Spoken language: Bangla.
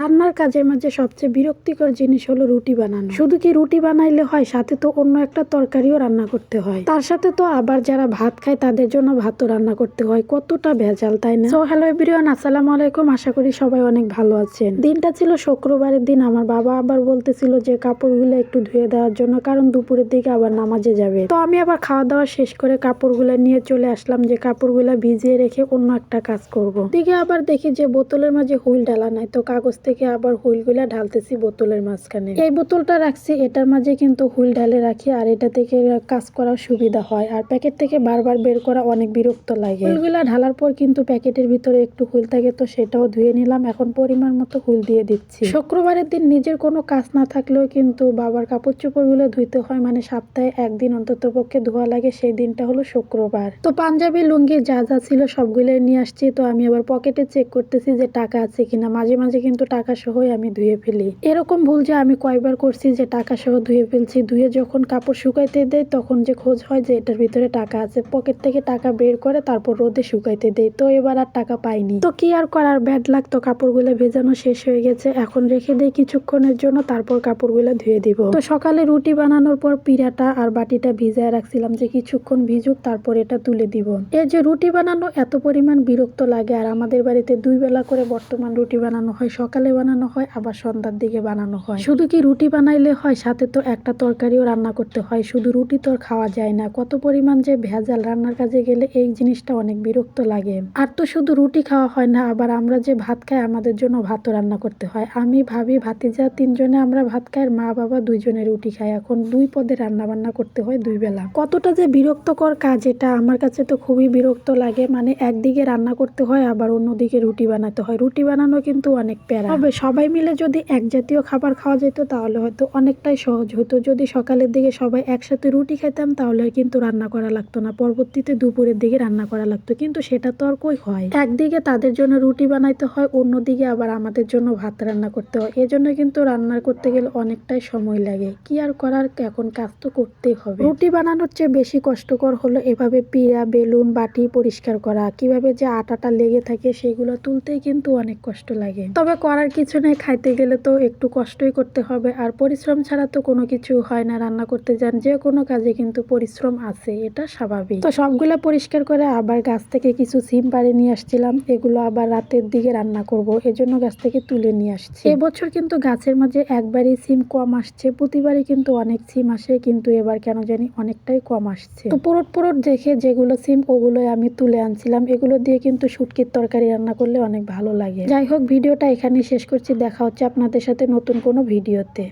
রান্নার কাজের মাঝে সবচেয়ে বিরক্তিকর জিনিস হলো রুটি বানানো। শুধু কি রুটি বানাইলে হয়, সাথে তো অন্য একটা তরকারিও রান্না করতে হয়। তার সাথে তো আবার যারা ভাত খায়, তাদের জন্য ভাতও রান্না করতে হয়। কতটা ভেজাল, তাই না? সো হ্যালো এভরিওয়ান আসসালামু আলাইকুম। আশা করি সবাই অনেক ভালো আছেন। দিনটা ছিল শুক্রবারের দিন। আমার বাবা আবার বলতেছিল যে, কাপড়গুলো একটু ধুয়ে দেওয়ার জন্য, কারণ দুপুরের দিকে আবার নামাজে যাবে। তো আমি আবার খাওয়া দাওয়া শেষ করে কাপড়গুলো নিয়ে চলে আসলাম যে, কাপড়গুলো ভিজিয়ে রেখে অন্য একটা কাজ করব। দিকে আবার দেখি যে, বোতলের মাঝে হুইল ডালা নাই, তো কাগজ থেকে আবার হুইলগুলা ঢালতেছি বোতলের মাঝখানে। এই বোতলটা রাখছি, এটার মাঝে কিন্তু হুইল ঢালে রাখি, আর এটা থেকে কাজ করার সুবিধা হয়। আর প্যাকেট থেকে বারবার বের করা অনেক বিরক্ত লাগে। হুইলগুলা ঢালার পর কিন্তু প্যাকেটের ভিতরে একটু হুইল থাকে, তো সেটাও ধুয়ে নিলাম। এখন পরিমাণ মতো হুইল দিয়ে দিচ্ছি। শুক্রবারের দিন নিজের কোনো কাজ না থাকলেও কিন্তু বাবার কাপড় চোপড়গুলো ধুইতে হয় মানে সপ্তাহে একদিন অন্তত পক্ষে ধোয়া লাগে, সেই দিনটা হলো শুক্রবার। তো পাঞ্জাবি, লুঙ্গি যা যা ছিল সবগুলো নিয়ে আসছি, তো আমি আবার পকেটে চেক করতেছি যে টাকা আছে কিনা। মাঝে মাঝে কিন্তু টাকা সহই আমি ধুয়ে ফেলি। এরকম ভুল যে আমি কয়বার করছি যে টাকা সহ ধুয়ে ফেলছি, ধুয়ে যখন কাপড় শুকাইতে দেয় তখন যে খোঁজ হয় যে এটার ভিতরে টাকা আছে। পকেট থেকে টাকা বের করে তারপর রোদে শুকাইতে দেয় তো এবার আর টাকা পাইনি। তো কি আর করার? ব্যাড লাগতো কাপড়গুলো ভেজানো শেষ হয়ে গেছে। এখন রেখে দেই কিছুক্ষণের জন্য, তারপর কাপড়গুলো ধুয়ে দিব। তো সকালে রুটি বানানোর পর পিড়াটা আর বাটিটা ভিজায় রাখছিলাম যে কিছুক্ষণ ভিজুক, তারপর এটা তুলে দিব। এই যে রুটি বানানো এত পরিমাণ বিরক্ত লাগে। আর আমাদের বাড়িতে দুই বেলা করে বর্তমান রুটি বানানো হয়। সকালে বানানো হয়, আবার সন্ধ্যার দিকে বানানো হয়। শুধু কি রুটি বানাইলে হয়? সাথে তো একটা তরকারিও রান্না করতে হয়। শুধু রুটি তো খাওয়া যায় না। কত পরিমাণ যে ভেজাল রান্নার কাজে গেলে এই জিনিসটা অনেক বিরক্ত লাগে। আর তো শুধু রুটি খাওয়া হয় না, আবার আমরা যে ভাত খাই, আমাদের জন্য ভাতও রান্না করতে হয়। আমি ভাবি, ভাতিজা তিনজনে আমরা ভাত খাই মা বাবা দুইজনে রুটি খাই এখন দুই পদে রান্না বান্না করতে হয় দুই বেলা। কতটা যে বিরক্তকর কাজ এটা, আমার কাছে তো খুবই বিরক্ত লাগে। মানে একদিকে রান্না করতে হয়, আবার অন্যদিকে রুটি বানাতে হয়। রুটি বানানো কিন্তু অনেক প্যারা। তবে সবাই মিলে যদি এক জাতীয় খাবার খাওয়া যেত তাহলে হয়তো অনেকটাই সহজ হতো। যদি সকালের দিকে সবাই একসাথে রুটি খেতাম তাহলে কিন্তু রান্না করা লাগতো না। পরবর্তীতে দুপুরের দিকে রান্না করা লাগতো। কিন্তু সেটা তো আর কই হয়। একদিকে তাদের জন্য রুটি বানাইতে হয়, অন্যদিকে আবার আমাদের জন্য ভাত রান্না করতে হয়। এজন্য কিন্তু রান্না করতে গেলে অনেকটাই সময় লাগে। কি আর করার? এখন কাজ তো করতেই হবে। রুটি বানানোর চেয়ে বেশি কষ্টকর হলো এভাবে পিড়া, বেলুন, বাটি পরিষ্কার করা। কীভাবে যে আটাটা লেগে থাকে সেগুলো তুলতেই কিন্তু অনেক কষ্ট লাগে। তবে করার কিছু নেই, খাইতে গেলে তো একটু কষ্টই করতে হবে। আর পরিশ্রম ছাড়া তো কোনো কিছু হয় না, রান্না করতে যান, যে কোনো কাজে কিন্তু পরিশ্রম আছে, এটা স্বাভাবিক। তো সবগুলো পরিষ্কার করে আবার গাছ থেকে কিছু সিম পাড়ে নিয়ে আসছিলাম, এগুলো আবার রাতের দিকে রান্না করব, এজন্য গাছ থেকে তুলে নিয়ে আসছি। এবছর কিন্তু গাছের মাঝে একবারই সিম কম আসছে, প্রতিবারই কিন্তু অনেক সিম আসে, কিন্তু এবার কেন জানি অনেকটাই কম আসছে। তো পুরোট পুরোট দেখে যেগুলো সিম, ওগুলোই আমি তুলে আনছিলাম, এগুলো দিয়ে কিন্তু শুটকির তরকারি রান্না করলে অনেক ভালো লাগে। যাই হোক, ভিডিওটা এখানেই শেষ করছি দেখা হচ্ছে আপনাদের সাথে নতুন কোনো ভিডিওতে।